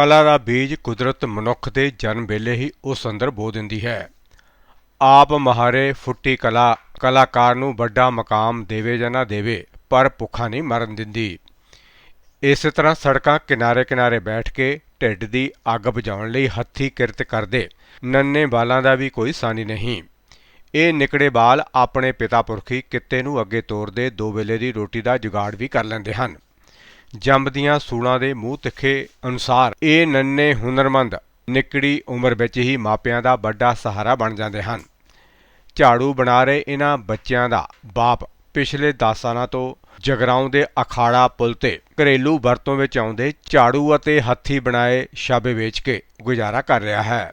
ਕਲਾ ਦਾ ਬੀਜ ਕੁਦਰਤ ਮਨੁੱਖ ਦੇ ਜਨਮ ਵੇਲੇ ਹੀ ਉਸ ਅੰਦਰ ਬੋ ਦਿੰਦੀ ਹੈ। ਆਪ ਮਹਾਰੇ ਫੁੱਟੀ ਕਲਾ, ਕਲਾਕਾਰ ਨੂੰ ਵੱਡਾ ਮਕਾਮ ਦੇਵੇ ਜਾਂ ਨਾ ਦੇਵੇ, ਪਰ ਭੁੱਖਾ ਨਹੀਂ ਮਰਨ ਦਿੰਦੀ। ਇਸੇ ਤਰ੍ਹਾਂ ਸੜਕਾਂ ਕਿਨਾਰੇ ਕਿਨਾਰੇ ਬੈਠ ਕੇ ਢਿੱਡ ਦੀ ਅੱਗ ਬੁਝਾਉਣ ਲਈ ਹੱਥੀ ਕਿਰਤ ਕਰਦੇ ਨੰਨੇ ਬਾਲਾਂ ਦਾ ਵੀ ਕੋਈ ਸਾਨੀ ਨਹੀਂ। ਇਹ ਨਿਕੜੇ ਬਾਲ ਆਪਣੇ ਪਿਤਾ ਪੁਰਖੀ ਕਿੱਤੇ ਨੂੰ ਅੱਗੇ ਤੋਰਦੇ ਦੋ ਵੇਲੇ ਦੀ ਰੋਟੀ ਦਾ ਜੁਗਾੜ ਵੀ ਕਰ ਲੈਂਦੇ ਹਨ। ਜੰਮਦੀਆਂ ਸੂਲਾਂ ਦੇ ਮੂੰਹ ਤਿੱਖੇ ਅਨੁਸਾਰ ਇਹ ਨੰਨੇ ਹੁਨਰਮੰਦ ਨਿਕੜੀ ਉਮਰ ਵਿੱਚ ਹੀ ਮਾਪਿਆਂ ਦਾ ਵੱਡਾ ਸਹਾਰਾ ਬਣ ਜਾਂਦੇ ਹਨ। ਝਾੜੂ ਬਣਾ ਰਹੇ ਇਹਨਾਂ ਬੱਚਿਆਂ ਦਾ ਬਾਪ ਪਿਛਲੇ 10 ਸਾਲਾਂ ਤੋਂ ਜਗਰਾਉਂ ਦੇ ਅਖਾੜਾ ਪੁਲ ਤੇ ਘਰੇਲੂ ਵਰਤੋਂ ਵਿੱਚ ਆਉਂਦੇ ਝਾੜੂ ਅਤੇ ਹੱਥੀ ਬਣਾਏ ਛਾਬੇ ਵੇਚ ਕੇ ਗੁਜ਼ਾਰਾ ਕਰ ਰਿਹਾ ਹੈ।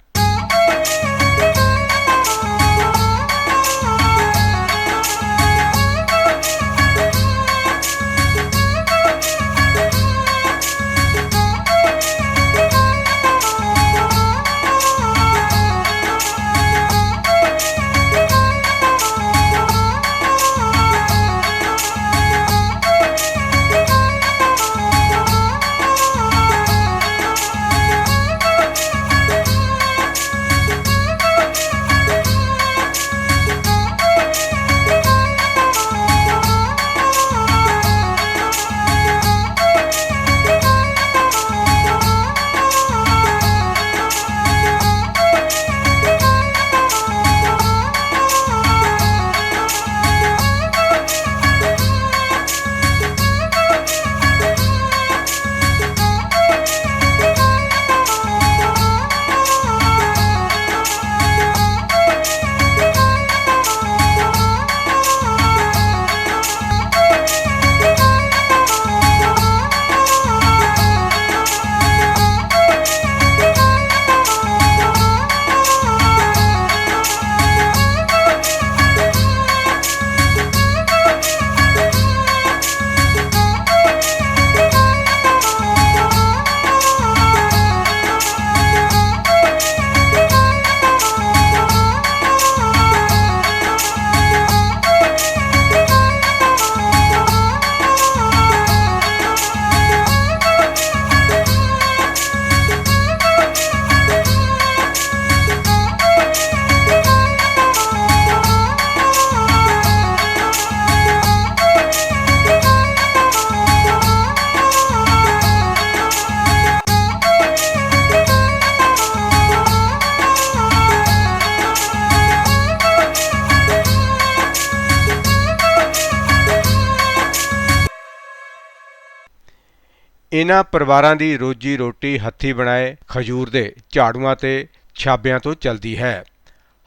ਇਹਨਾਂ ਪਰਿਵਾਰਾਂ ਦੀ ਰੋਜੀ ਰੋਟੀ ਹੱਥੀ ਬਣਾਏ ਖਜੂਰ ਦੇ ਝਾੜੂਆਂ ਤੇ ਛਾਬਿਆਂ ਤੋਂ ਚੱਲਦੀ ਹੈ।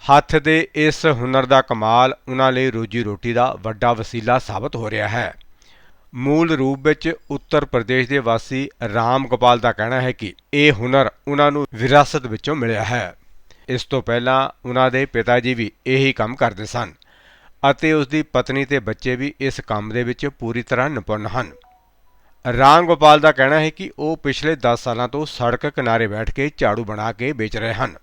ਹੱਥ ਦੇ ਇਸ ਹੁਨਰ ਦਾ ਕਮਾਲ ਉਹਨਾਂ ਲਈ ਰੋਜੀ ਰੋਟੀ ਦਾ ਵੱਡਾ ਵਸੀਲਾ ਸਾਬਤ ਹੋ ਰਿਹਾ ਹੈ। ਮੂਲ ਰੂਪ ਵਿੱਚ ਉੱਤਰ ਪ੍ਰਦੇਸ਼ ਦੇ ਵਾਸੀ ਰਾਮ ਗੋਪਾਲ ਦਾ ਕਹਿਣਾ ਹੈ ਕਿ ਇਹ ਹੁਨਰ ਉਹਨਾਂ ਨੂੰ ਵਿਰਾਸਤ ਵਿੱਚੋਂ ਮਿਲਿਆ ਹੈ। ਇਸ ਤੋਂ ਪਹਿਲਾਂ ਉਹਨਾਂ ਦੇ ਪਿਤਾ ਜੀ ਵੀ ਇਹੀ ਕੰਮ ਕਰਦੇ ਸਨ ਅਤੇ ਉਸ ਦੀ ਪਤਨੀ ਤੇ ਬੱਚੇ ਵੀ ਇਸ ਕੰਮ ਦੇ ਵਿੱਚ ਪੂਰੀ ਤਰ੍ਹਾਂ ਨਿਪੁੰਨ ਹਨ। ਰਾਮ ਗੋਪਾਲ ਦਾ ਕਹਿਣਾ ਹੈ ਕਿ ਉਹ ਪਿਛਲੇ 10 ਸਾਲਾਂ ਤੋਂ ਸੜਕ ਕਿਨਾਰੇ ਬੈਠ ਕੇ ਝਾੜੂ ਬਣਾ ਕੇ ਵੇਚ ਰਹੇ ਹਨ।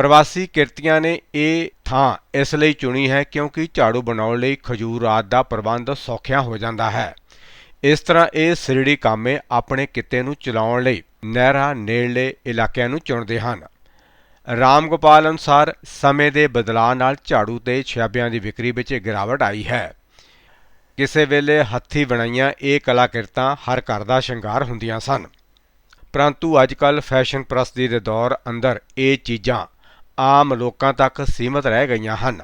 ਪ੍ਰਵਾਸੀ ਕਿਰਤੀਆਂ ਨੇ ਇਹ ਥਾਂ ਇਸ ਲਈ ਚੁਣੀ ਹੈ ਕਿਉਂਕਿ ਝਾੜੂ ਬਣਾਉਣ ਲਈ ਖਜੂਰ ਆਦ ਦਾ ਪ੍ਰਬੰਧ ਸੌਖਿਆ ਹੋ ਜਾਂਦਾ ਹੈ। ਇਸ ਤਰ੍ਹਾਂ ਇਹ ਸਿਰੜੀ ਕਾਮੇ ਆਪਣੇ ਕਿੱਤੇ ਨੂੰ ਚਲਾਉਣ ਲਈ ਨਹਿਰਾਂ, ਨੇੜਲੇ ਇਲਾਕਿਆਂ ਨੂੰ ਚੁਣਦੇ ਹਨ। ਰਾਮ ਗੋਪਾਲ ਅਨੁਸਾਰ ਸਮੇਂ ਦੇ ਬਦਲਾਅ ਨਾਲ ਝਾੜੂ ਤੇ ਛਾਬਿਆਂ ਦੀ ਵਿਕਰੀ ਵਿੱਚ ਗਿਰਾਵਟ ਆਈ ਹੈ। ਕਿਸੇ ਵੇਲੇ ਹੱਥੀ ਬਣਾਈਆਂ ਇਹ ਕਲਾਕਿਰਤਾਂ ਹਰ ਘਰ ਦਾ ਸ਼ਿੰਗਾਰ ਹੁੰਦੀਆਂ ਸਨ। ਪਰੰਤੂ ਅੱਜਕੱਲ ਫੈਸ਼ਨ ਪ੍ਰਸਤੀ ਦੇ ਦੌਰ ਅੰਦਰ ਇਹ ਚੀਜ਼ਾਂ ਆਮ ਲੋਕਾਂ ਤੱਕ ਸੀਮਤ ਰਹਿ ਗਈਆਂ ਹਨ।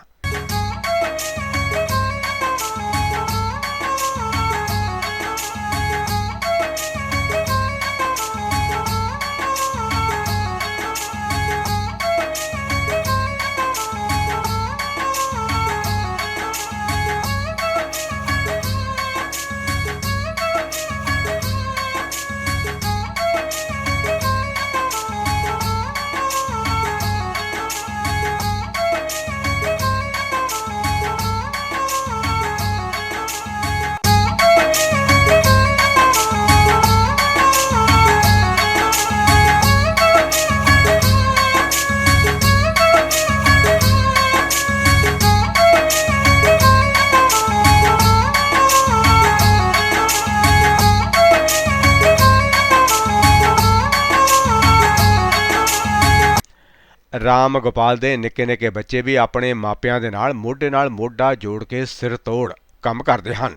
ਰਾਮ ਗੋਪਾਲ ਦੇ ਨਿੱਕੇ ਨਿੱਕੇ ਬੱਚੇ ਵੀ ਆਪਣੇ ਮਾਪਿਆਂ ਦੇ ਨਾਲ ਮੋਢੇ ਨਾਲ ਮੋਢਾ ਜੋੜ ਕੇ ਸਿਰ ਤੋੜ ਕੰਮ ਕਰਦੇ ਹਨ।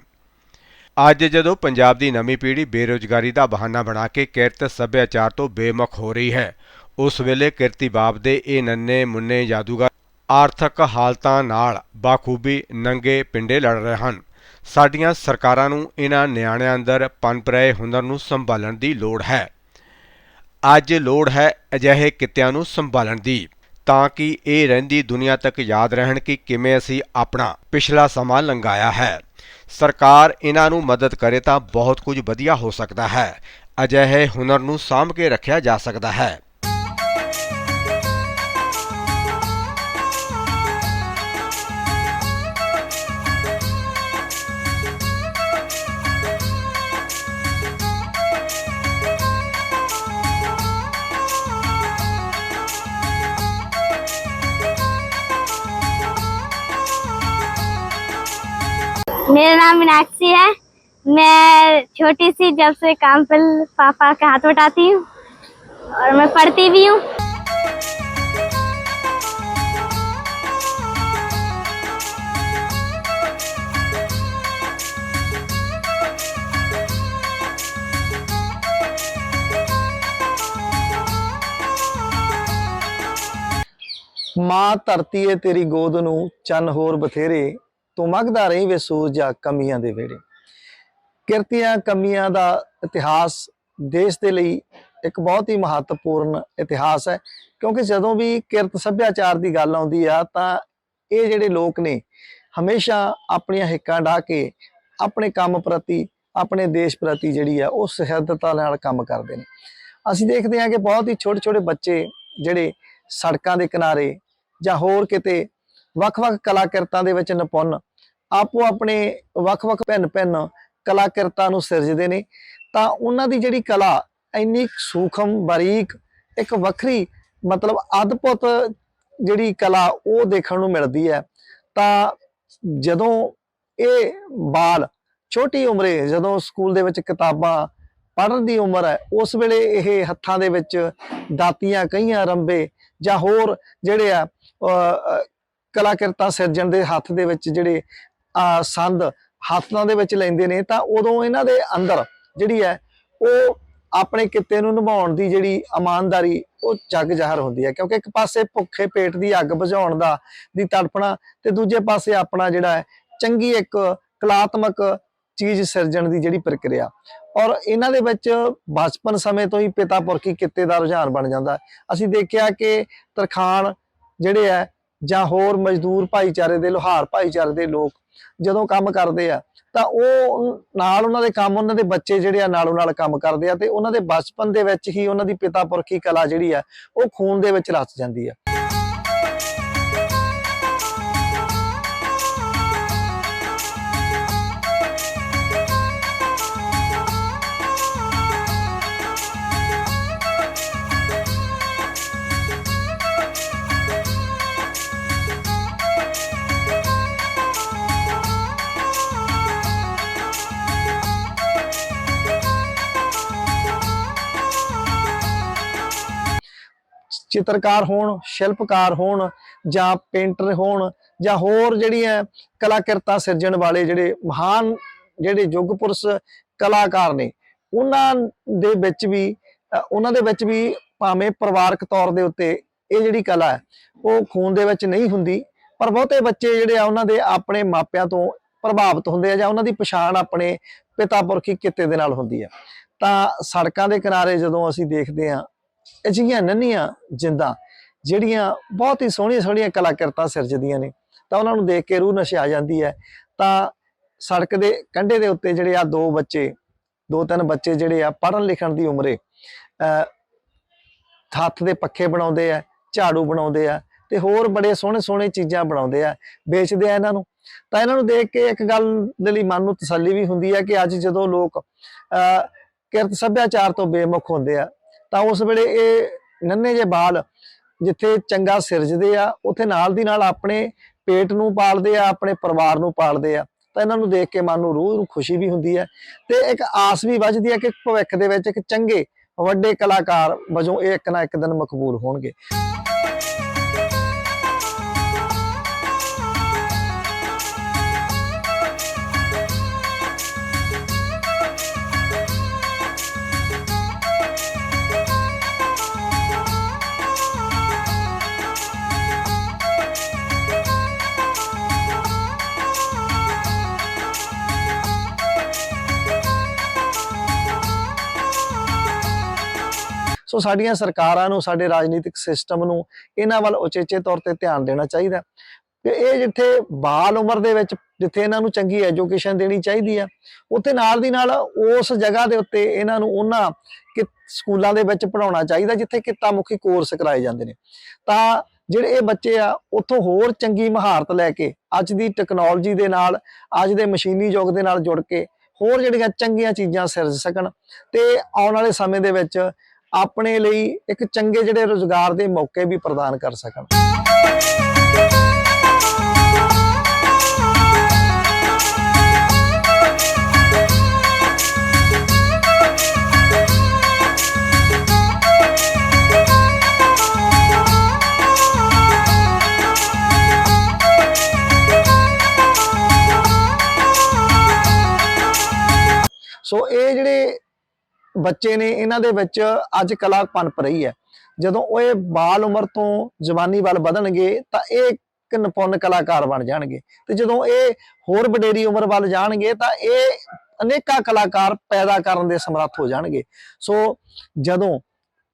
ਅੱਜ ਜਦੋਂ ਪੰਜਾਬ ਦੀ ਨਵੀਂ ਪੀੜ੍ਹੀ ਬੇਰੁਜ਼ਗਾਰੀ ਦਾ ਬਹਾਨਾ ਬਣਾ ਕੇ ਕਿਰਤ ਸੱਭਿਆਚਾਰ ਤੋਂ ਬੇਮੁਖ ਹੋ ਰਹੀ ਹੈ, ਉਸ ਵੇਲੇ ਕਿਰਤੀ ਬਾਪ ਦੇ ਇਹ ਨੰਨੇ ਮੁੰਨੇ ਜਾਦੂਗਰ ਆਰਥਿਕ ਹਾਲਤਾਂ ਨਾਲ ਬਾਖੂਬੀ ਨੰਗੇ ਪਿੰਡੇ ਲੜ ਰਹੇ ਹਨ। ਸਾਡੀਆਂ ਸਰਕਾਰਾਂ ਨੂੰ ਇਹਨਾਂ ਨਿਆਣਿਆਂ ਅੰਦਰ ਪਨਪ ਰਹੇ ਹੁਨਰ ਨੂੰ ਸੰਭਾਲਣ ਦੀ ਲੋੜ ਹੈ। ਅੱਜ ਲੋੜ ਹੈ ਅਜਿਹੇ ਕਿੱਤਿਆਂ ਨੂੰ ਸੰਭਾਲਣ ਦੀ। ਤਾਂ ਕਿ ਇਹ ਰਹਿੰਦੀ ਦੁਨੀਆ ਤੱਕ ਯਾਦ ਰਹਿਣ ਕਿ ਕਿਵੇਂ ਅਸੀਂ ਆਪਣਾ ਪਿਛਲਾ ਸਮਾਂ ਲੰਘਾਇਆ ਹੈ। ਸਰਕਾਰ ਇਹਨਾਂ ਨੂੰ ਮਦਦ ਕਰੇ ਤਾਂ ਬਹੁਤ ਕੁਝ ਵਧੀਆ ਹੋ ਸਕਦਾ ਹੈ। ਅਜਿਹੇ ਹੁਨਰ ਨੂੰ ਸਾਂਭ ਕੇ ਰੱਖਿਆ ਜਾ ਸਕਦਾ ਹੈ। मेरा नाम मीनाक्षी है मैं छोटी सी जब से काम पर पापा का हाथ उठाती हूँ और मैं पढ़ती भी हूँ ਮਾਂ ਧਰਤੀ ਏ ਤੇਰੀ ਗੋਦ ਨੂੰ ਚੰਨ ਹੋਰ ਬਥੇਰੇ ਤੂੰ ਮੰਗਦਾ ਰਹੀ ਵੇ ਸੂਰਜਾ ਕਮੀਆਂ ਦੇ ਵੇੜੇ ਕਿਰਤੀਆਂ ਕਮੀਆਂ ਦਾ ਇਤਿਹਾਸ ਦੇਸ਼ ਦੇ ਲਈ ਇੱਕ ਬਹੁਤ ਹੀ ਮਹੱਤਵਪੂਰਨ ਇਤਿਹਾਸ ਹੈ, ਕਿਉਂਕਿ ਜਦੋਂ ਵੀ ਕਿਰਤ ਸੱਭਿਆਚਾਰ ਦੀ ਗੱਲ ਆਉਂਦੀ ਆ, ਤਾਂ ਇਹ ਜਿਹੜੇ ਲੋਕ ਨੇ, ਹਮੇਸ਼ਾ ਆਪਣੀਆਂ ਹਿੱਕਾਂ ਢਾ ਕੇ ਆਪਣੇ ਕੰਮ ਪ੍ਰਤੀ, ਆਪਣੇ ਦੇਸ਼ ਪ੍ਰਤੀ ਜਿਹੜੀ ਆ, ਉਹ ਸਹਿਦਤਾ ਨਾਲ ਕੰਮ ਕਰਦੇ ਨੇ। ਅਸੀਂ ਦੇਖਦੇ ਹਾਂ ਕਿ ਬਹੁਤ ਹੀ ਛੋਟੇ ਛੋਟੇ ਬੱਚੇ ਜਿਹੜੇ ਸੜਕਾਂ ਦੇ ਕਿਨਾਰੇ ਜਾਂ ਹੋਰ ਕਿਤੇ ਵੱਖ-ਵੱਖ ਕਲਾਕਿਰਤਾਂ ਦੇ ਵਿੱਚ ਨਿਪੁੰਨ ਆਪੋ ਆਪਣੇ ਵੱਖ-ਵੱਖ ਭਿੰਨ-ਭਿੰਨ ਕਲਾਕਿਰਤਾਂ ਨੂੰ ਸਿਰਜਦੇ ਨੇ ਤਾਂ ਉਹਨਾਂ ਦੀ ਜਿਹੜੀ ਕਲਾ ਇੰਨੀ ਸੂਖਮ ਬਾਰੀਕ ਇੱਕ ਵੱਖਰੀ ਮਤਲਬ ਅਦਭੁਤ ਜਿਹੜੀ ਕਲਾ ਉਹ ਦੇਖਣ ਨੂੰ ਮਿਲਦੀ ਹੈ ਤਾਂ ਜਦੋਂ ਇਹ ਬਾਲ ਛੋਟੀ ਉਮਰੇ ਜਦੋਂ ਸਕੂਲ ਦੇ ਵਿੱਚ ਕਿਤਾਬਾਂ ਪੜ੍ਹਨ ਦੀ ਉਮਰ ਹੈ ਉਸ ਵੇਲੇ ਇਹ ਹੱਥਾਂ ਦੇ ਵਿੱਚ ਦਾਤੀਆਂ ਕਈਆਂ ਰੰਬੇ ਜਾਂ ਹੋਰ ਜਿਹੜੇ ਆ ਅਹ, ਕਲਾਕਿਰਤਾਂ ਸਿਰਜਣ ਦੇ ਹੱਥ ਦੇ ਵਿੱਚ ਜਿਹੜੇ ਸੰਦ ਹੱਥਾਂ ਦੇ ਵਿੱਚ ਲੈਂਦੇ ਨੇ, ਤਾਂ ਉਦੋਂ ਇਹਨਾਂ ਦੇ ਅੰਦਰ ਜਿਹੜੀ ਹੈ, ਉਹ ਆਪਣੇ ਕਿੱਤੇ ਨੂੰ ਨਿਭਾਉਣ ਦੀ ਜਿਹੜੀ ਇਮਾਨਦਾਰੀ, ਉਹ ਜੱਗ ਜ਼ਾਹਰ ਹੁੰਦੀ ਹੈ। ਕਿਉਂਕਿ ਇੱਕ ਪਾਸੇ ਭੁੱਖੇ ਪੇਟ ਦੀ ਅੱਗ ਬੁਝਾਉਣ ਦਾ, ਦੀ ਤੜਪਣਾ ਤੇ ਦੂਜੇ ਪਾਸੇ ਆਪਣਾ ਜਿਹੜਾ ਹੈ, ਚੰਗੀ ਇੱਕ ਕਲਾਤਮਕ ਚੀਜ਼ ਸਿਰਜਣ ਦੀ ਜਿਹੜੀ ਪ੍ਰਕਿਰਿਆ। ਔਰ ਇਹਨਾਂ ਦੇ ਵਿੱਚ ਬਚਪਨ ਸਮੇਂ ਤੋਂ ਹੀ ਪਿਤਾ ਪੁਰਖੀ ਕਿੱਤੇ ਦਾ ਰੁਝਾਨ ਬਣ ਜਾਂਦਾ ਅਸੀਂ ਦੇਖਿਆ ਕਿ ਤਰਖਾਨ ਜਿਹੜੇ ਹੈ, ਜਾਂ ਹੋਰ ਮਜ਼ਦੂਰ ਭਾਈਚਾਰੇ ਦੇ, ਲੋਹਾਰ ਭਾਈਚਾਰੇ ਦੇ ਲੋਕ ਜਦੋਂ ਕੰਮ ਕਰਦੇ ਆ, ਤਾਂ ਉਹ ਨਾਲ ਉਹਨਾਂ ਦੇ ਕੰਮ, ਉਹਨਾਂ ਦੇ ਬੱਚੇ ਜਿਹੜੇ ਆ ਨਾਲੋਂ ਨਾਲ ਕੰਮ ਕਰਦੇ ਆ ਤੇ ਉਹਨਾਂ ਦੇ ਬਚਪਨ ਦੇ ਵਿੱਚ ਹੀ ਉਹਨਾਂ ਦੀ ਪਿਤਾ ਪੁਰਖੀ ਕਲਾ ਜਿਹੜੀ ਆ, ਉਹ ਖੂਨ ਦੇ ਵਿੱਚ ਰਚ ਜਾਂਦੀ ਆ। ਚਿੱਤਰਕਾਰ ਹੋਣ, ਸ਼ਿਲਪਕਾਰ ਹੋਣ ਜਾਂ ਪੇਂਟਰ ਹੋਣ ਜਾਂ ਹੋਰ ਜਿਹੜੀਆਂ ਕਲਾਕਿਰਤਾਂ ਸਿਰਜਣ ਵਾਲੇ ਜਿਹੜੇ ਮਹਾਨ ਜਿਹੜੇ ਯੁੱਗ ਪੁਰਸ਼ ਕਲਾਕਾਰ ਨੇ, ਉਹਨਾਂ ਦੇ ਵਿੱਚ ਵੀ ਉਹਨਾਂ ਦੇ ਵਿੱਚ ਵੀ ਭਾਵੇਂ ਪਰਿਵਾਰਕ ਤੌਰ ਦੇ ਉੱਤੇ ਇਹ ਜਿਹੜੀ ਕਲਾ ਹੈ, ਉਹ ਖੂਨ ਦੇ ਵਿੱਚ ਨਹੀਂ ਹੁੰਦੀ, ਪਰ ਬਹੁਤੇ ਬੱਚੇ ਜਿਹੜੇ ਆ ਉਹਨਾਂ ਦੇ ਆਪਣੇ ਮਾਪਿਆਂ ਤੋਂ ਪ੍ਰਭਾਵਿਤ ਹੁੰਦੇ ਆ ਜਾਂ ਉਹਨਾਂ ਦੀ ਪਛਾਣ ਆਪਣੇ ਪਿਤਾ ਪੁਰਖੀ ਕਿੱਤੇ ਦੇ ਨਾਲ ਹੁੰਦੀ ਆ ਤਾਂ ਸੜਕਾਂ ਦੇ ਕਿਨਾਰੇ ਜਦੋਂ ਅਸੀਂ ਦੇਖਦੇ ਆ ਅਜਿਹੀਆਂ ਨੰਨੀਆਂ ਜਿੰਦਾਂ, ਜਿਹੜੀਆਂ ਬਹੁਤ ਹੀ ਸੋਹਣੀਆਂ ਸੋਹਣੀਆਂ ਕਲਾਕਿਰਤਾਂ ਸਿਰਜਦੀਆਂ ਨੇ। ਤਾਂ ਉਹਨਾਂ ਨੂੰ ਦੇਖ ਕੇ ਰੂਹ ਨਸ਼ਾ ਆ ਜਾਂਦੀ ਹੈ। ਤਾਂ ਸੜਕ ਦੇ ਕੰਢੇ ਦੇ ਉੱਤੇ ਜਿਹੜੇ ਆ ਦੋ ਬੱਚੇ, ਦੋ ਤਿੰਨ ਬੱਚੇ ਜਿਹੜੇ ਆ ਪੜ੍ਹਨ ਲਿਖਣ ਦੀ ਉਮਰੇ ਅਹ ਹੱਥ ਦੇ ਪੱਖੇ ਬਣਾਉਂਦੇ ਆ, ਝਾੜੂ ਬਣਾਉਂਦੇ ਆ ਤੇ ਹੋਰ ਬੜੇ ਸੋਹਣੇ ਸੋਹਣੇ ਚੀਜ਼ਾਂ ਬਣਾਉਂਦੇ ਆ, ਵੇਚਦੇ ਆ ਇਹਨਾਂ ਨੂੰ। ਤਾਂ ਇਹਨਾਂ ਨੂੰ ਦੇਖ ਕੇ ਇੱਕ ਗੱਲ ਦੇ ਲਈ ਮਨ ਨੂੰ ਤਸੱਲੀ ਵੀ ਹੁੰਦੀ ਹੈ ਕਿ ਅੱਜ ਜਦੋਂ ਲੋਕ ਅਹ ਕਿਰਤ ਸੱਭਿਆਚਾਰ ਤੋਂ ਬੇਮੁਖ ਹੁੰਦੇ ਆ ਤਾਂ ਉਸ ਵੇਲੇ ਇਹ ਨੰਨੇ ਜੇ ਬਾਲ ਜਿੱਥੇ ਚੰਗਾ ਸਿਰਜਦੇ ਆ, ਉੱਥੇ ਨਾਲ ਦੀ ਨਾਲ ਆਪਣੇ ਪੇਟ ਨੂੰ ਪਾਲਦੇ ਆ, ਆਪਣੇ ਪਰਿਵਾਰ ਨੂੰ ਪਾਲਦੇ ਆ, ਤਾਂ ਇਹਨਾਂ ਨੂੰ ਦੇਖ ਕੇ ਮਨ ਨੂੰ ਰੂਹ ਨੂੰ ਖੁਸ਼ੀ ਵੀ ਹੁੰਦੀ ਹੈ ਤੇ ਇੱਕ ਆਸ ਵੀ ਵੱਜਦੀ ਹੈ ਕਿ ਭਵਿੱਖ ਦੇ ਵਿੱਚ ਇੱਕ ਚੰਗੇ ਵੱਡੇ ਕਲਾਕਾਰ ਵਜੋਂ ਇਹ ਇੱਕ ਨਾ ਇੱਕ ਦਿਨ ਮਕਬੂਲ ਹੋਣਗੇ। ਸੋ ਸਾਡੀਆਂ ਸਰਕਾਰਾਂ ਨੂੰ, ਸਾਡੇ ਰਾਜਨੀਤਿਕ ਸਿਸਟਮ ਨੂੰ ਇਹਨਾਂ ਵੱਲ ਉਚੇਚੇ ਤੌਰ ਤੇ ਧਿਆਨ ਦੇਣਾ ਚਾਹੀਦਾ ਕਿ ਇਹ ਜਿੱਥੇ ਬਾਲ ਉਮਰ ਦੇ ਵਿੱਚ ਜਿੱਥੇ ਇਹਨਾਂ ਨੂੰ ਚੰਗੀ ਐਜੂਕੇਸ਼ਨ ਦੇਣੀ ਚਾਹੀਦੀ ਆ ਉੱਥੇ ਨਾਲ ਦੀ ਨਾਲ ਉਸ ਜਗ੍ਹਾ ਦੇ ਉੱਤੇ ਇਹਨਾਂ ਨੂੰ ਉਹਨਾਂ ਕਿ ਸਕੂਲਾਂ ਦੇ ਵਿੱਚ ਪੜਾਉਣਾ ਚਾਹੀਦਾ, ਜਿੱਥੇ ਕਿੱਤਾ ਮੁਖੀ ਕੋਰਸ ਕਰਾਏ ਜਾਂਦੇ ਨੇ। ਤਾਂ ਜਿਹੜੇ ਇਹ ਬੱਚੇ ਆ, ਉੱਥੋਂ ਹੋਰ ਚੰਗੀ ਮਹਾਰਤ ਲੈ ਕੇ, ਅੱਜ ਦੀ ਟੈਕਨੋਲੋਜੀ ਦੇ ਨਾਲ, ਅੱਜ ਦੇ ਮਸ਼ੀਨੀ ਯੁੱਗ ਦੇ ਨਾਲ ਜੁੜ ਕੇ ਹੋਰ ਜਿਹੜੀਆਂ ਚੰਗੀਆਂ ਚੀਜ਼ਾਂ ਸਿਰਜ ਸਕਣ ਤੇ ਆਉਣ ਵਾਲੇ ਸਮੇਂ ਦੇ ਵਿੱਚ ਆਪਣੇ ਲਈ ਇੱਕ ਚੰਗੇ ਜਿਹੜੇ ਰੋਜ਼ਗਾਰ ਦੇ ਮੌਕੇ ਵੀ ਪ੍ਰਦਾਨ ਕਰ ਸਕਣ। ਸੋ ਇਹ ਜਿਹੜੇ ਬੱਚੇ ਨੇ ਇਹਨਾਂ ਦੇ ਵਿੱਚ ਅੱਜ ਕਲਾ ਪਨਪ ਰਹੀ ਹੈ। ਜਦੋਂ ਉਹ ਇਹ ਬਾਲ ਉਮਰ ਤੋਂ ਜਵਾਨੀ ਵੱਲ ਵਧਣਗੇ ਤਾਂ ਇਹ ਇੱਕ ਨਿਪੁੰਨ ਕਲਾਕਾਰ ਬਣ ਜਾਣਗੇ। ਤੇ ਜਦੋਂ ਇਹ ਹੋਰ ਵਡੇਰੀ ਉਮਰ ਵੱਲ ਜਾਣਗੇ ਤਾਂ ਇਹ ਅਨੇਕਾਂ ਕਲਾਕਾਰ ਪੈਦਾ ਕਰਨ ਦੇ ਸਮਰੱਥ ਹੋ ਜਾਣਗੇ। ਸੋ ਜਦੋਂ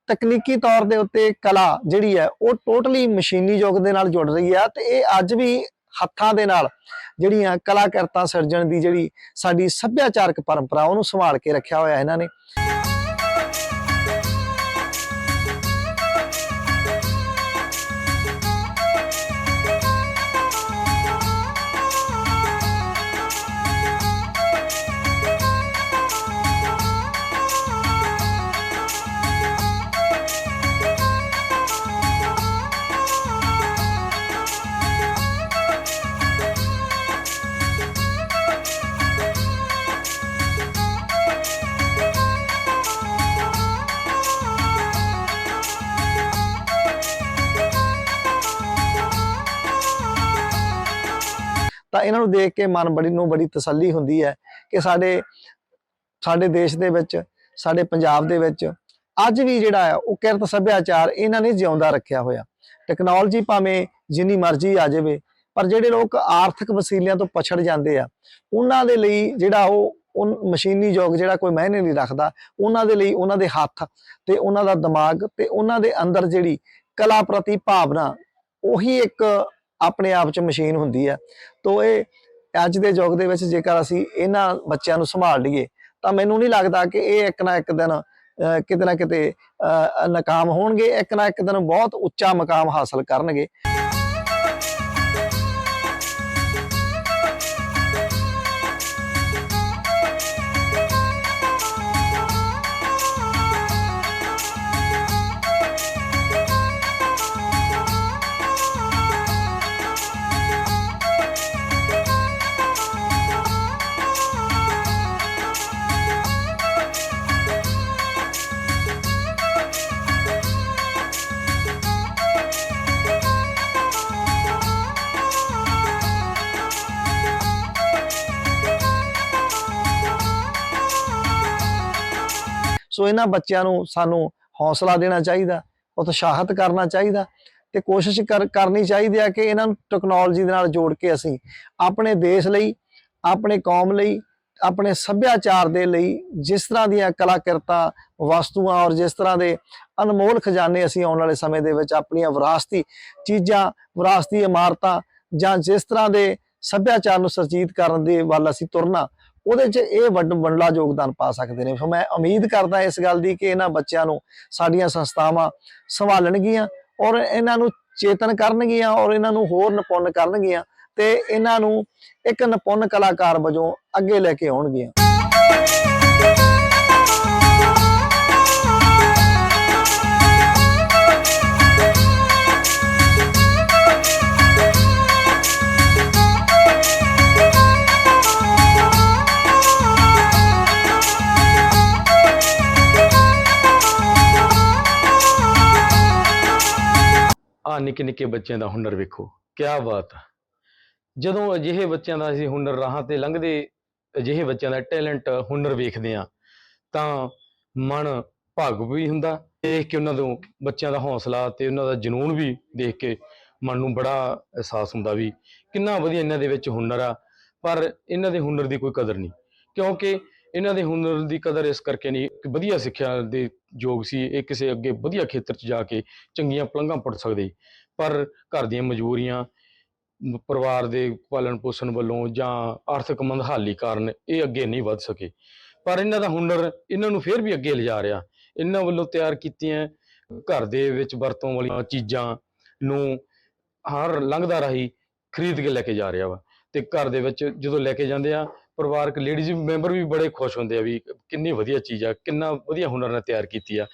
ਤਕਨੀਕੀ ਤੌਰ ਦੇ ਉੱਤੇ ਕਲਾ ਜਿਹੜੀ ਹੈ, ਉਹ ਟੋਟਲੀ ਮਸ਼ੀਨੀ ਯੁੱਗ ਦੇ ਨਾਲ ਜੁੜ ਰਹੀ ਹੈ ਤੇ ਇਹ ਅੱਜ ਵੀ ਹੱਥਾਂ ਦੇ ਨਾਲ ਜਿਹੜੀਆਂ ਕਲਾਕਾਰਤਾ ਸਿਰਜਣ ਦੀ ਜਿਹੜੀ ਸਾਡੀ ਸੱਭਿਆਚਾਰਕ ਪਰੰਪਰਾ, ਉਹਨੂੰ ਸੰਭਾਲ ਕੇ ਰੱਖਿਆ ਹੋਇਆ ਇਹਨਾਂ ਨੇ। ਇਹਨਾਂ ਨੂੰ ਦੇਖ ਕੇ ਮਨ ਬੜੀ ਨੂੰ ਬੜੀ ਤਸੱਲੀ ਹੁੰਦੀ ਹੈ ਕਿ ਸਾਡੇ ਸਾਡੇ ਦੇਸ਼ ਦੇ ਵਿੱਚ, ਸਾਡੇ ਪੰਜਾਬ ਦੇ ਵਿੱਚ ਅੱਜ ਵੀ ਜਿਹੜਾ ਹੈ ਉਹ ਕਿਰਤ ਸੱਭਿਆਚਾਰ ਇਹਨਾਂ ਨੇ ਜਿਉਂਦਾ ਰੱਖਿਆ ਹੋਇਆ। ਟੈਕਨੋਲੋਜੀ ਭਾਵੇਂ ਜਿੰਨੀ ਮਰਜ਼ੀ ਆ ਜਾਵੇ, ਪਰ ਜਿਹੜੇ ਲੋਕ ਆਰਥਿਕ ਵਸੀਲਿਆਂ ਤੋਂ ਪਛੜ ਜਾਂਦੇ ਆ, ਉਹਨਾਂ ਦੇ ਲਈ ਜਿਹੜਾ ਉਹ ਉਹ ਮਸ਼ੀਨੀ ਯੋਗ ਜਿਹੜਾ ਕੋਈ ਮਾਇਨੇ ਨਹੀਂ ਰੱਖਦਾ, ਉਹਨਾਂ ਦੇ ਲਈ ਉਹਨਾਂ ਦੇ ਹੱਥ ਤੇ ਉਹਨਾਂ ਦਾ ਦਿਮਾਗ ਤੇ ਉਹਨਾਂ ਦੇ ਅੰਦਰ ਜਿਹੜੀ ਕਲਾ ਪ੍ਰਤੀ ਭਾਵਨਾ, ਉਹੀ ਇੱਕ ਆਪਣੇ ਆਪ ਚ ਮਸ਼ੀਨ ਹੁੰਦੀ ਹੈ ਤੋ ਇਹ ਅੱਜ ਦੇ ਯੁੱਗ ਦੇ ਵਿੱਚ ਜੇਕਰ ਅਸੀਂ ਇਹਨਾਂ ਬੱਚਿਆਂ ਨੂੰ ਸੰਭਾਲ ਲਈਏ ਤਾਂ ਮੈਨੂੰ ਨਹੀਂ ਲੱਗਦਾ ਕਿ ਇਹ ਇੱਕ ਨਾ ਇੱਕ ਦਿਨ ਅਹ, ਕਿਤੇ ਨਾ ਕਿਤੇ ਅਹ, ਨਾਕਾਮ ਹੋਣਗੇ। ਇੱਕ ਨਾ ਇੱਕ ਦਿਨ ਬਹੁਤ ਉੱਚਾ ਮਕਾਮ ਹਾਸਲ ਕਰਨਗੇ। ਸੋ ਇਹਨਾਂ ਬੱਚਿਆਂ ਨੂੰ ਸਾਨੂੰ ਹੌਸਲਾ ਦੇਣਾ ਚਾਹੀਦਾ, ਉਤਸ਼ਾਹਿਤ ਕਰਨਾ ਚਾਹੀਦਾ ਤੇ ਕੋਸ਼ਿਸ਼ ਕਰ, ਕਰਨੀ ਚਾਹੀਦੀ ਆ ਕਿ ਇਹਨਾਂ ਨੂੰ ਟੈਕਨੋਲੋਜੀ ਦੇ ਨਾਲ ਜੋੜ ਕੇ ਅਸੀਂ ਆਪਣੇ ਦੇਸ਼ ਲਈ, ਆਪਣੇ ਕੌਮ ਲਈ, ਆਪਣੇ ਸੱਭਿਆਚਾਰ ਦੇ ਲਈ ਜਿਸ ਤਰ੍ਹਾਂ ਦੀਆਂ ਕਲਾਕ੍ਰਿਤਾਂ, ਵਸਤੂਆਂ ਔਰ ਜਿਸ ਤਰ੍ਹਾਂ ਦੇ ਅਨਮੋਲ ਖਜ਼ਾਨੇ ਅਸੀਂ ਆਉਣ ਵਾਲੇ ਸਮੇਂ ਦੇ ਵਿੱਚ ਆਪਣੀਆਂ ਵਿਰਾਸਤੀ ਚੀਜ਼ਾਂ, ਵਿਰਾਸਤੀ ਇਮਾਰਤਾਂ ਜਾਂ ਜਿਸ ਤਰ੍ਹਾਂ ਦੇ ਸੱਭਿਆਚਾਰ ਨੂੰ ਸਰਜੀਤ ਕਰਨ ਦੇ ਵੱਲ ਅਸੀਂ ਤੁਰਨਾ ਉਹਦੇ 'ਚ ਇਹ ਵੱਡ ਵੰਡਲਾ ਯੋਗਦਾਨ ਪਾ ਸਕਦੇ ਨੇ। ਸੋ ਮੈਂ ਉਮੀਦ ਕਰਦਾ ਇਸ ਗੱਲ ਦੀ ਕਿ ਇਹਨਾਂ ਬੱਚਿਆਂ ਨੂੰ ਸਾਡੀਆਂ ਸੰਸਥਾਵਾਂ ਸੰਭਾਲਣਗੀਆਂ ਔਰ ਇਹਨਾਂ ਨੂੰ ਚੇਤਨ ਕਰਨਗੀਆਂ ਔਰ ਇਹਨਾਂ ਨੂੰ ਹੋਰ ਨਿਪੁੰਨ ਕਰਨਗੀਆਂ ਤੇ ਇਹਨਾਂ ਨੂੰ ਇੱਕ ਨਿਪੁੰਨ ਕਲਾਕਾਰ ਵਜੋਂ ਅੱਗੇ ਲੈ ਕੇ ਆਉਣਗੀਆਂ। ਨਿੱਕੇ ਨਿੱਕੇ ਬੱਚਿਆਂ ਦਾ ਹੁਨਰ ਵੇਖੋ, ਕਿਆ ਬਾਤ ਆ। ਜਦੋਂ ਅਜਿਹੇ ਬੱਚਿਆਂ ਦਾ ਅਸੀਂ ਹੁਨਰ ਰਾਹਾਂ ਤੇ ਲੰਘਦੇ, ਅਜਿਹੇ ਬੱਚਿਆਂ ਦਾ ਟੈਲੈਂਟ, ਹੁਨਰ ਵੇਖਦੇ ਆ ਤਾਂ ਮਨ ਭਾਗ ਵੀ ਹੁੰਦਾ, ਦੇਖ ਕੇ ਉਹਨਾਂ ਤੋਂ ਬੱਚਿਆਂ ਦਾ ਹੌਸਲਾ ਤੇ ਉਹਨਾਂ ਦਾ ਜਨੂਨ ਵੀ ਦੇਖ ਕੇ ਮਨ ਨੂੰ ਬੜਾ ਅਹਿਸਾਸ ਹੁੰਦਾ ਵੀ ਕਿੰਨਾ ਵਧੀਆ ਇਹਨਾਂ ਦੇ ਵਿੱਚ ਹੁਨਰ ਆ, ਪਰ ਇਹਨਾਂ ਦੇ ਹੁਨਰ ਦੀ ਕੋਈ ਕਦਰ ਨਹੀਂ, ਕਿਉਂਕਿ ਇਹਨਾਂ ਦੇ ਹੁਨਰ ਦੀ ਕਦਰ ਇਸ ਕਰਕੇ ਨਹੀਂ ਕਿ ਵਧੀਆ ਸਿੱਖਿਆ ਦੇ ਯੋਗ ਸੀ, ਇਹ ਕਿਸੇ ਅੱਗੇ ਵਧੀਆ ਖੇਤਰ 'ਚ ਜਾ ਕੇ ਚੰਗੀਆਂ ਪਲੰਘਾਂ ਪੁੱਟ ਸਕਦੇ ਪਰ ਘਰ ਦੀਆਂ ਮਜਬੂਰੀਆਂ ਪਰਿਵਾਰ ਦੇ ਪਾਲਣ ਪੋਸ਼ਣ ਵੱਲੋਂ ਜਾਂ ਆਰਥਿਕ ਮੰਦਹਾਲੀ ਕਾਰਨ ਇਹ ਅੱਗੇ ਨਹੀਂ ਵੱਧ ਸਕੇ। ਪਰ ਇਹਨਾਂ ਦਾ ਹੁਨਰ ਇਹਨਾਂ ਨੂੰ ਫਿਰ ਵੀ ਅੱਗੇ ਲਿਜਾ ਰਿਹਾ। ਇਹਨਾਂ ਵੱਲੋਂ ਤਿਆਰ ਕੀਤੀਆਂ ਘਰ ਦੇ ਵਿੱਚ ਵਰਤੋਂ ਵਾਲੀਆਂ ਚੀਜ਼ਾਂ ਨੂੰ ਹਰ ਲੰਘਦਾ ਰਾਹੀਂ ਖਰੀਦ ਕੇ ਲੈ ਕੇ ਜਾ ਰਿਹਾ ਵਾ। ਤੇ ਘਰ ਦੇ ਵਿੱਚ ਜਦੋਂ ਲੈ ਕੇ ਜਾਂਦੇ ਆ ਪਰਿਵਾਰਕ ਲੇਡੀਜ਼ ਮੈਂਬਰ ਵੀ ਬੜੇ ਖੁਸ਼ ਹੁੰਦੇ ਆ ਵੀ ਕਿੰਨੀ ਵਧੀਆ ਚੀਜ਼ ਆ, ਕਿੰਨਾ ਵਧੀਆ ਹੁਨਰ ਨਾਲ ਤਿਆਰ ਕੀਤੀ ਆ।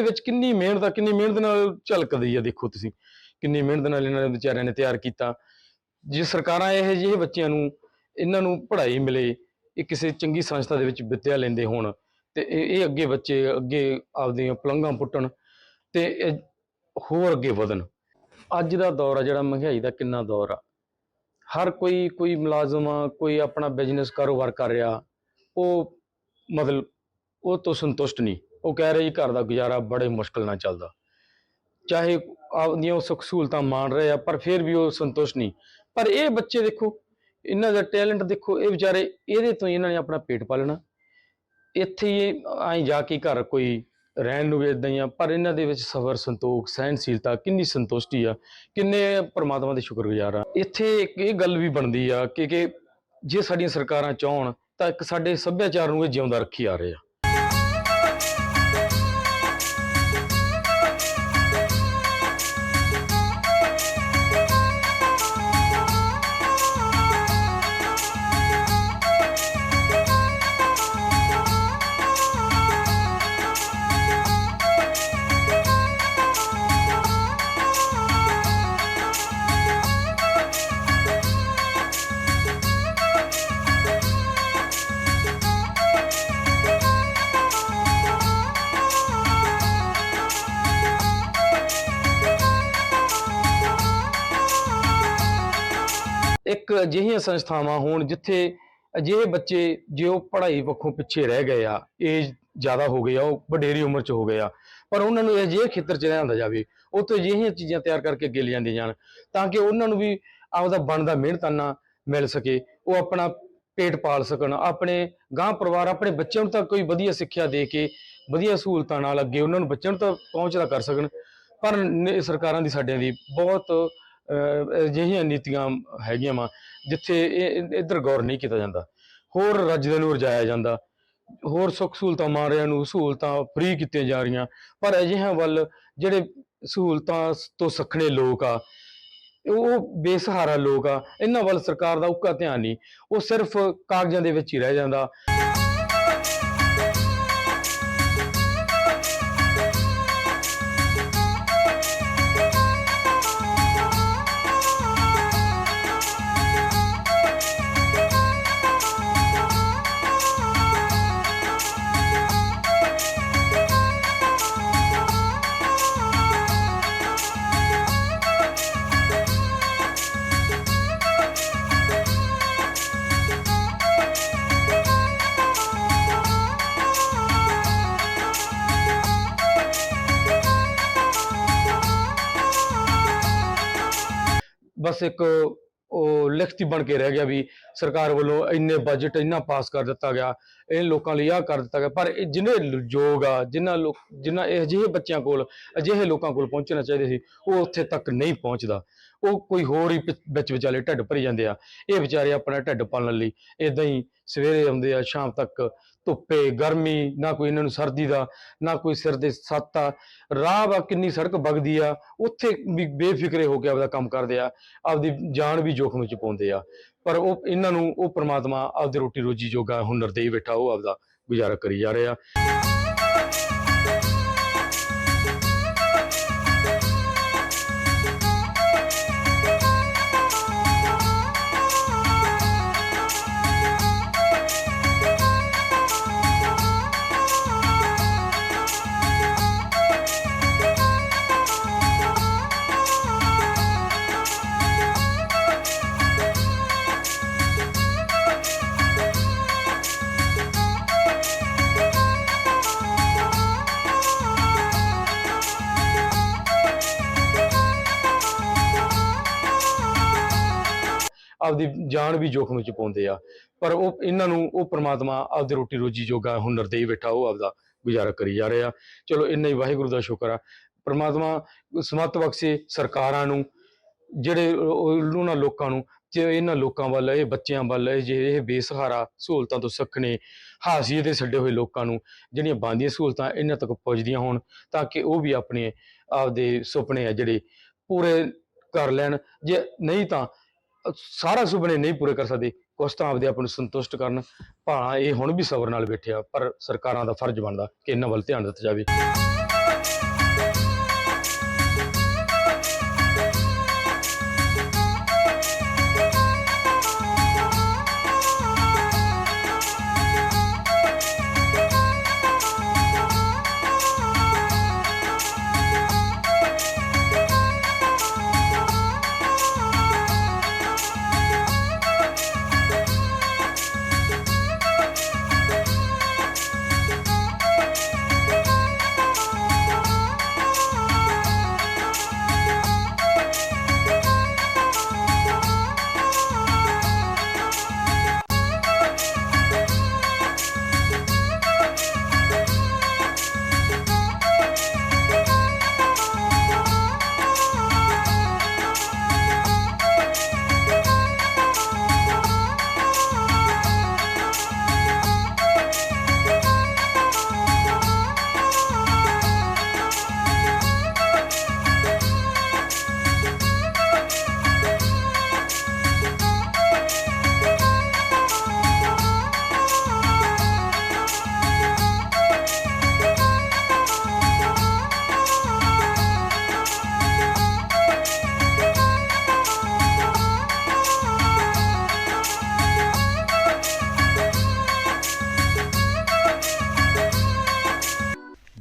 ਇਹਨਾਂ ਵਿੱਚ ਕਿੰਨੀ ਮਿਹਨਤ ਆ, ਕਿੰਨੀ ਮਿਹਨਤ ਨਾਲ ਝਲਕਦੀ ਆ, ਦੇਖੋ ਤੁਸੀਂ। ਕਿੰਨੀ ਮਿਹਨਤ ਨਾਲ ਇਹਨਾਂ ਨੇ ਵਿਚਾਰਿਆਂ ਨੇ ਤਿਆਰ ਕੀਤਾ। ਜੇ ਸਰਕਾਰਾਂ ਇਹ ਜਿਹੇ ਬੱਚਿਆਂ ਨੂੰ, ਇਹਨਾਂ ਨੂੰ ਪੜ੍ਹਾਈ ਮਿਲੇ, ਇਹ ਕਿਸੇ ਚੰਗੀ ਸੰਸਥਾ ਦੇ ਵਿੱਚ ਵਿੱਦਿਆ ਲੈਂਦੇ ਹੋਣ, ਤੇ ਇਹ ਇਹ ਅੱਗੇ ਬੱਚੇ ਅੱਗੇ ਆਪਦੀਆਂ ਪਲੰਘਾਂ ਪੁੱਟਣ, ਤੇ ਇਹ ਹੋਰ ਅੱਗੇ ਵਧਣ। ਅੱਜ ਦਾ ਦੌਰ ਆ, ਜਿਹੜਾ ਮਹਿੰਗਾਈ ਦਾ ਕਿੰਨਾ ਦੌਰ ਆ। ਹਰ ਕੋਈ ਕੋਈ ਮੁਲਾਜ਼ਮ ਆ, ਕੋਈ ਆਪਣਾ ਬਿਜ਼ਨਸ ਕਾਰੋਬਾਰ ਕਰ ਰਿਹਾ, ਉਹ ਮਤਲਬ ਉਹ ਤੋਂ ਸੰਤੁਸ਼ਟ ਨਹੀਂ। ਉਹ ਕਹਿ ਰਹੇ ਜੀ ਘਰ ਦਾ ਗੁਜ਼ਾਰਾ ਬੜੇ ਮੁਸ਼ਕਲ ਨਾਲ ਚੱਲਦਾ। ਚਾਹੇ ਆਪਦੀਆਂ ਉਹ ਸੁੱਖ ਸਹੂਲਤਾਂ ਮਾਣ ਰਹੇ ਆ, ਪਰ ਫਿਰ ਵੀ ਉਹ ਸੰਤੁਸ਼ਟ ਨਹੀਂ। ਪਰ ਇਹ ਬੱਚੇ ਦੇਖੋ, ਇਹਨਾਂ ਦਾ ਟੈਲੈਂਟ ਦੇਖੋ, ਇਹ ਵਿਚਾਰੇ ਇਹਦੇ ਤੋਂ ਹੀ ਇਹਨਾਂ ਨੇ ਆਪਣਾ ਪੇਟ ਪਾਲਣਾ ਇੱਥੇ ਹੀ ਆਈ ਜਾ ਕੇ ਘਰ ਕੋਈ ਰਹਿਣ ਨੂੰ ਵੀ ਏਦਾਂ ਹੀ ਆ, ਪਰ ਇਹਨਾਂ ਦੇ ਵਿੱਚ ਸਬਰ, ਸੰਤੋਖ ਸਹਿਨਸ਼ੀਲਤਾ ਕਿੰਨੀ ਸੰਤੁਸ਼ਟੀ ਆ, ਕਿੰਨੇ ਪਰਮਾਤਮਾ ਦੇ ਸ਼ੁਕਰਗੁਜ਼ਾਰ ਆ। ਇੱਥੇ ਇੱਕ ਇਹ ਗੱਲ ਵੀ ਬਣਦੀ ਆ ਕਿ ਕਿ ਜੇ ਸਾਡੀਆਂ ਸਰਕਾਰਾਂ ਚਾਹਣ ਤਾਂ ਇੱਕ ਸਾਡੇ ਸੱਭਿਆਚਾਰ ਨੂੰ ਇਹ ਜਿਉਂਦਾ ਰੱਖੀ ਆ ਰਹੇ ਆ। ਅਜਿਹੀਆਂ ਸੰਸਥਾਵਾਂ ਹੋਣ ਜਿੱਥੇ ਅਜਿਹੇ ਬੱਚੇ ਜੇ ਉਹ ਪੜ੍ਹਾਈ ਪੱਖੋਂ ਪਿੱਛੇ ਰਹਿ ਗਏ ਆ ਏਜ ਜ਼ਿਆਦਾ ਹੋ ਗਈ ਆ, ਉਹ ਵਡੇਰੀ ਉਮਰ 'ਚ ਹੋ ਗਏ ਆ, ਪਰ ਉਹਨਾਂ ਨੂੰ ਅਜਿਹੇ ਖੇਤਰ 'ਚ ਲਿਆਂਦਾ ਜਾਵੇ ਉੱਥੇ ਅਜਿਹੀਆਂ ਚੀਜ਼ਾਂ ਤਿਆਰ ਕਰਕੇ ਅੱਗੇ ਲਿਆਂਦੀਆਂ ਜਾਣ, ਤਾਂ ਕਿ ਉਹਨਾਂ ਨੂੰ ਵੀ ਆਪਦਾ ਬਣਦਾ ਮਿਹਨਤਾਨਾ ਮਿਲ ਸਕੇ, ਉਹ ਆਪਣਾ ਪੇਟ ਪਾਲ ਸਕਣ, ਆਪਣੇ ਗਾਂ ਪਰਿਵਾਰ, ਆਪਣੇ ਬੱਚਿਆਂ ਨੂੰ ਤਾਂ ਕੋਈ ਵਧੀਆ ਸਿੱਖਿਆ ਦੇ ਕੇ, ਵਧੀਆ ਸਹੂਲਤਾਂ ਨਾਲ ਅੱਗੇ ਉਹਨਾਂ ਨੂੰ ਬੱਚਿਆਂ ਨੂੰ ਤਾਂ ਪਹੁੰਚਦਾ ਕਰ ਸਕਣ, ਪਰ ਸਰਕਾਰਾਂ ਦੀ ਸਾਡਿਆਂ ਦੀ ਬਹੁਤ ਅਜਿਹੀਆਂ ਨੀਤੀਆਂ ਹੈਗੀਆਂ ਵਾ, ਜਿੱਥੇ ਇਹ ਇਹ- ਇੱਧਰ ਗੌਰ ਨਹੀਂ ਕੀਤਾ ਜਾਂਦਾ। ਹੋਰ ਰੱਜਦੇ ਨੂੰ ਰਜਾਇਆ ਜਾਂਦਾ। ਹੋਰ ਸੁੱਖ ਸਹੂਲਤਾਂ ਮਾਰਿਆਂ ਨੂੰ ਸਹੂਲਤਾਂ ਫ੍ਰੀ ਕੀਤੀਆਂ ਜਾ ਰਹੀਆਂ। ਪਰ ਅਜਿਹਿਆਂ ਵੱਲ ਜਿਹੜੇ ਸਹੂਲਤਾਂ ਤੋਂ ਸਖਣੇ ਲੋਕ ਆ, ਉਹ ਬੇਸਹਾਰਾ ਲੋਕ ਆ, ਇਹਨਾਂ ਵੱਲ ਸਰਕਾਰ ਦਾ ਉੱਕਾ ਧਿਆਨ ਨਹੀਂ। ਉਹ ਸਿਰਫ ਕਾਗਜ਼ਾਂ ਦੇ ਵਿੱਚ ਹੀ ਰਹਿ ਜਾਂਦਾ। ਬਸ ਇੱਕ ਉਹ ਲਿਖਤੀ ਬਣ ਕੇ ਰਹਿ ਗਿਆ ਵੀ ਸਰਕਾਰ ਵੱਲੋਂ ਇੰਨੇ ਬਜਟ ਇੰਨਾ ਪਾਸ ਕਰ ਦਿੱਤਾ ਗਿਆ, ਇਹ ਲੋਕਾਂ ਲਈ ਆਹ ਕਰ ਦਿੱਤਾ ਗਿਆ। ਪਰ ਇਹ ਜਿਹਨੇ ਯੋਗ ਆ ਜਿਨ੍ਹਾਂ ਲੋਕ ਜਿਨ੍ਹਾਂ ਇਹ ਅਜਿਹੇ ਬੱਚਿਆਂ ਕੋਲ, ਅਜਿਹੇ ਲੋਕਾਂ ਕੋਲ ਪਹੁੰਚਣਾ ਚਾਹੀਦੇ ਸੀ, ਉਹ ਉੱਥੇ ਤੱਕ ਨਹੀਂ ਪਹੁੰਚਦਾ। ਉਹ ਕੋਈ ਹੋਰ ਹੀ ਵਿੱਚ ਵਿਚਾਲੇ ਢਿੱਡ ਭਰੀ ਜਾਂਦੇ ਆ। ਇਹ ਵਿਚਾਰੇ ਆਪਣਾ ਢਿੱਡ ਪਾਲਣ ਲਈ ਇਦਾਂ ਹੀ ਸਵੇਰੇ ਆਉਂਦੇ ਆ, ਸ਼ਾਮ ਤੱਕ ਧੁੱਪੇ, ਗਰਮੀ, ਨਾ ਕੋਈ ਇਹਨਾਂ ਨੂੰ ਸਰਦੀ ਦਾ, ਨਾ ਕੋਈ ਸਿਰ ਦੇ ਸੱਤ ਆ ਰਾਹ ਵਾ ਕਿੰਨੀ ਸੜਕ ਵਗਦੀ ਆ, ਉੱਥੇ ਵੀ ਬੇਫਿਕਰੇ ਹੋ ਕੇ ਆਪਦਾ ਕੰਮ ਕਰਦੇ ਆ, ਆਪਦੀ ਜਾਨ ਵੀ ਜੋਖਮ ਵਿੱਚ ਪਾਉਂਦੇ ਆ। ਪਰ ਉਹ, ਇਹਨਾਂ ਨੂੰ, ਉਹ ਪ੍ਰਮਾਤਮਾ ਆਪਦੇ ਰੋਟੀ ਰੋਜੀ ਜੋਗਾ ਹੁਨਰ ਦੇ ਹੀ ਬੈਠਾ, ਉਹ ਆਪਦਾ ਗੁਜ਼ਾਰਾ ਕਰੀ ਜਾ ਰਿਹਾ। ਆਪਦੀ ਜਾਨ ਵੀ ਜੋਖਮ ਵਿੱਚ ਪਾਉਂਦੇ ਆ। ਪਰ ਉਹ ਇਹਨਾਂ ਨੂੰ, ਉਹ ਪ੍ਰਮਾਤਮਾ ਆਪਦੇ ਰੋਟੀ ਰੋਜੀ ਜੋਗਾ ਹੁਨਰ ਦੇ ਹੀ ਬੈਠਾ, ਉਹ ਆਪਦਾ ਗੁਜ਼ਾਰਾ ਕਰੀ ਜਾ ਰਿਹਾ। ਚਲੋ, ਇੰਨਾ ਹੀ ਵਾਹਿਗੁਰੂ ਦਾ ਸ਼ੁਕਰ ਆ। ਪ੍ਰਮਾਤਮਾ ਸਮਤ ਬਖਸ਼ੇ ਸਰਕਾਰਾਂ ਨੂੰ, ਜਿਹੜੇ ਉਹਨਾਂ ਲੋਕਾਂ ਨੂੰ, ਜੇ ਇਹਨਾਂ ਲੋਕਾਂ ਵੱਲ, ਇਹ ਬੱਚਿਆਂ ਵੱਲ ਇਹ ਜੇ ਇਹ ਬੇਸਹਾਰਾ ਸਹੂਲਤਾਂ ਤੋਂ ਸੱਖਣੇ ਹਾਸੀਏ ਦੇ ਛੱਡੇ ਹੋਏ ਲੋਕਾਂ ਨੂੰ, ਜਿਹੜੀਆਂ ਬੰਦੀਆਂ ਸਹੂਲਤਾਂ ਇਹਨਾਂ ਤੱਕ ਪਹੁੰਚਦੀਆਂ ਹੋਣ, ਤਾਂ ਕਿ ਉਹ ਵੀ ਆਪਣੇ ਆਪਦੇ ਸੁਪਨੇ ਆ ਜਿਹੜੇ ਪੂਰੇ ਕਰ ਲੈਣ। ਜੇ ਨਹੀਂ ਤਾਂ ਸਾਰਾ ਸੁਪਨੇ ਨਹੀਂ ਪੂਰੇ ਕਰ ਸਕਦੇ। ਕੁਛ ਤਾਂ ਆਪਦੇ ਆਪ ਨੂੰ ਸੰਤੁਸ਼ਟ ਕਰਨ। ਭਾਵੇਂ ਇਹ ਹੁਣ ਵੀ ਸਬਰ ਨਾਲ ਬੈਠਿਆ ਪਰ ਸਰਕਾਰਾਂ ਦਾ ਫਰਜ਼ ਬਣਦਾ ਕਿ ਇਹਨਾਂ ਵੱਲ ਧਿਆਨ ਦਿੱਤਾ ਜਾਵੇ।